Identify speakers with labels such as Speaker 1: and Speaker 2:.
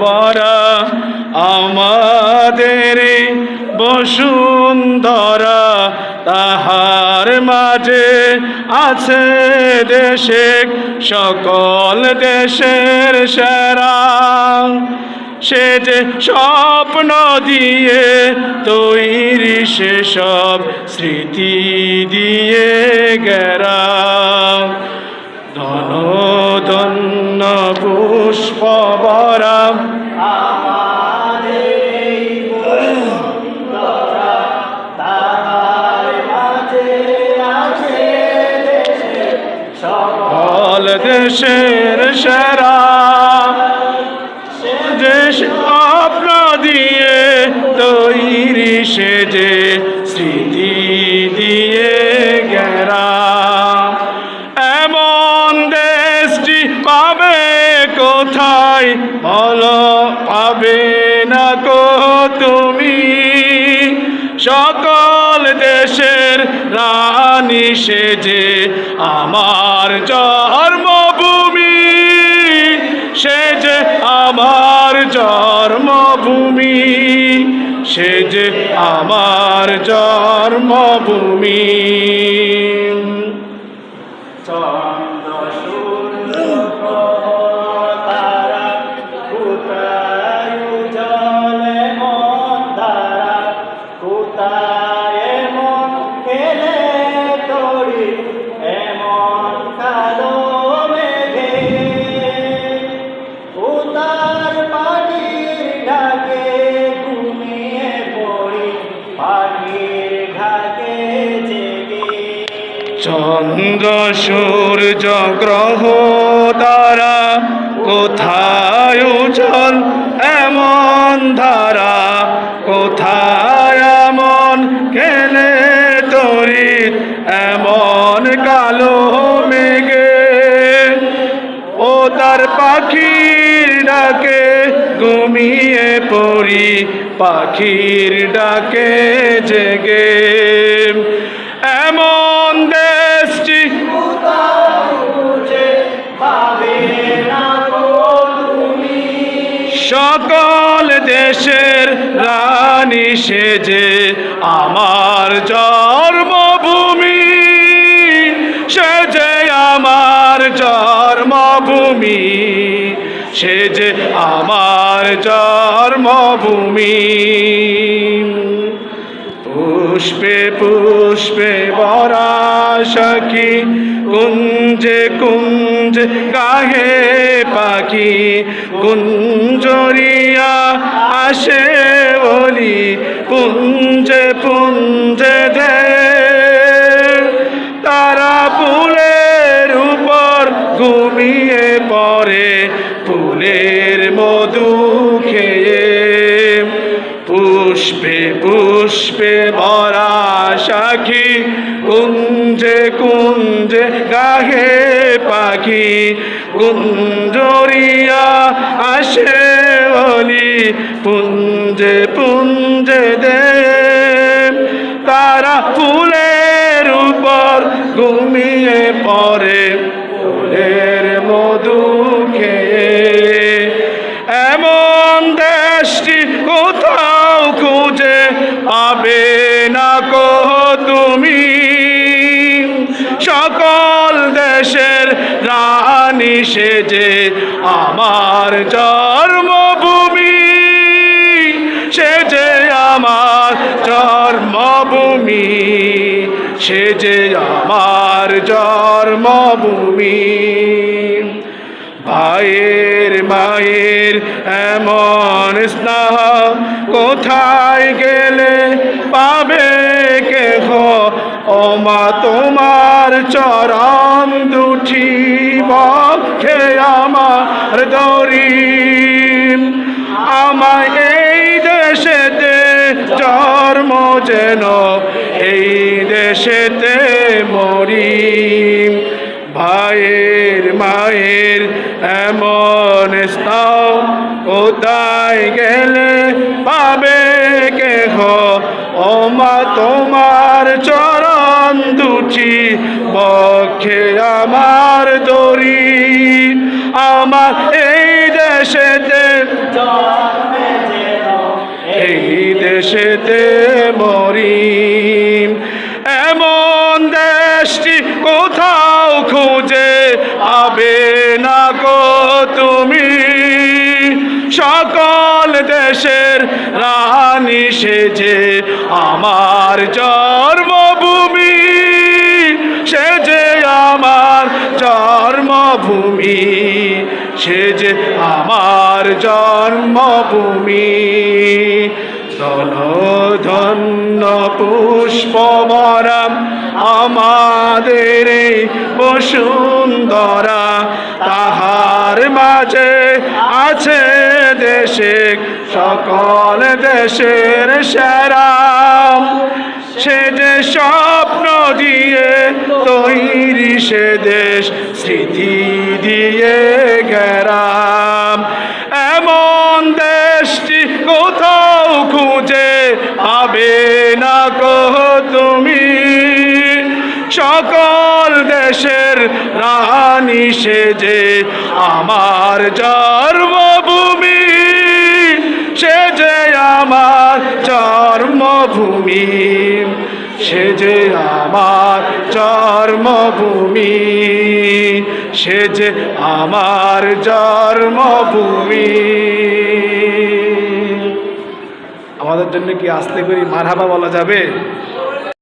Speaker 1: বরা আমাদের বসুন্ধরা, তাহার মাঝে আছে দেশে সকল দেশের সেরা। সে যে স্বপ্ন দিয়ে তৈরি সেসব স্মৃতি দিয়ে গেরা। পুষ্প বরা সকল দেশের কোথায় বল পাবে না কো তুমি। সকল দেশের রানী সে যে আমার জন্মভূমি। সে যে আমার জন্মভূমি। সে যে আমার জন্মভূমি। চন্দ্র সূর্য গ্রহ তারা কোথায় উজ্জ্বল এমন ধারা? কোথায় এমন খেলে তরি? এমন কালো মেঘে? ও তার পাখির ডাকে ঘুমিয়ে পড়ি, পাখির ডাকে জেগে। সকল দেশের রানী সেজে আমার জন্মভূমি। সেজে আমার জন্মভূমি। সেজে আমার জন্মভূমি। পুষ্পে পুষ্পে বরা সখী কুঞ্জে কুঞ্জে গাহে পাখি কুঞ্জরিয়া আসে বলি, পুঞ্জে পুঞ্জে দে। তারা ফুলের উপর ঘুমিয়ে পড়ে ফুলের মধু খেয়ে। পুষ্পে পুষ্পে ভরা সাখী কুঞ্জে কুঞ্জে গাহে পাখি কুঞ্জরিয়া আসে বলি পুঞ্জে পুঞ্জে দে তারা ফুলের উপর ঘুমিয়ে পড়ে, ফুলের মধু খেয়ে। এমন দেশটি কোথাও খুঁজে পাবে না কো তুমি। সকল দেশের রানী সেজে আমার জন্মভূমি, সেজে আমার জন্মভূমি, সেজে আমার জন্মভূমি। ভাইয়ের মায়ের এমন স্নেহ কোথায় গেলে পাবে কেহ? ও মা তোমার চরণ দুটি বক্ষে আমার দরি আমায় এই দেশেতে জন্ম যেন, এই দেশেতে মরি। ভাইয়ের মায়ের এমন স্থাও কোথায় গেলে পাবে কেহ? ও মা তোমার চরণ দুটি বক্ষে আমার দরি আমার এই দেশেতে এই দেশেতে মরি। এমন দেশটি কোথাও খুঁজে পাবে না গো তুমি। সকল দেশের রানী সেজে আমার জন্মভূমি জন্মভূমি, সে যে আমার জন্মভূমি। ধন্য পুষ্পমরাম আমাদের বসুন্ধরা, তাহার মাঝে আছে দেশে, সকল দেশের সেরাম সে যে স্বপ্ন দিয়ে তৈরি, সে দেশ স্মৃতি দিয়ে গেরাম। এমন দেশটি কোথাও খুঁজে পাবে না কো তুমি। সকল দেশের রানী সেজে আমার জন্মভূমি জন্মভূমি সে যে আমার জন্মভূমি, সে যে আমার জন্মভূমি। আমাদের জন্য কি আসতে করি মারহাবা বলা যাবে?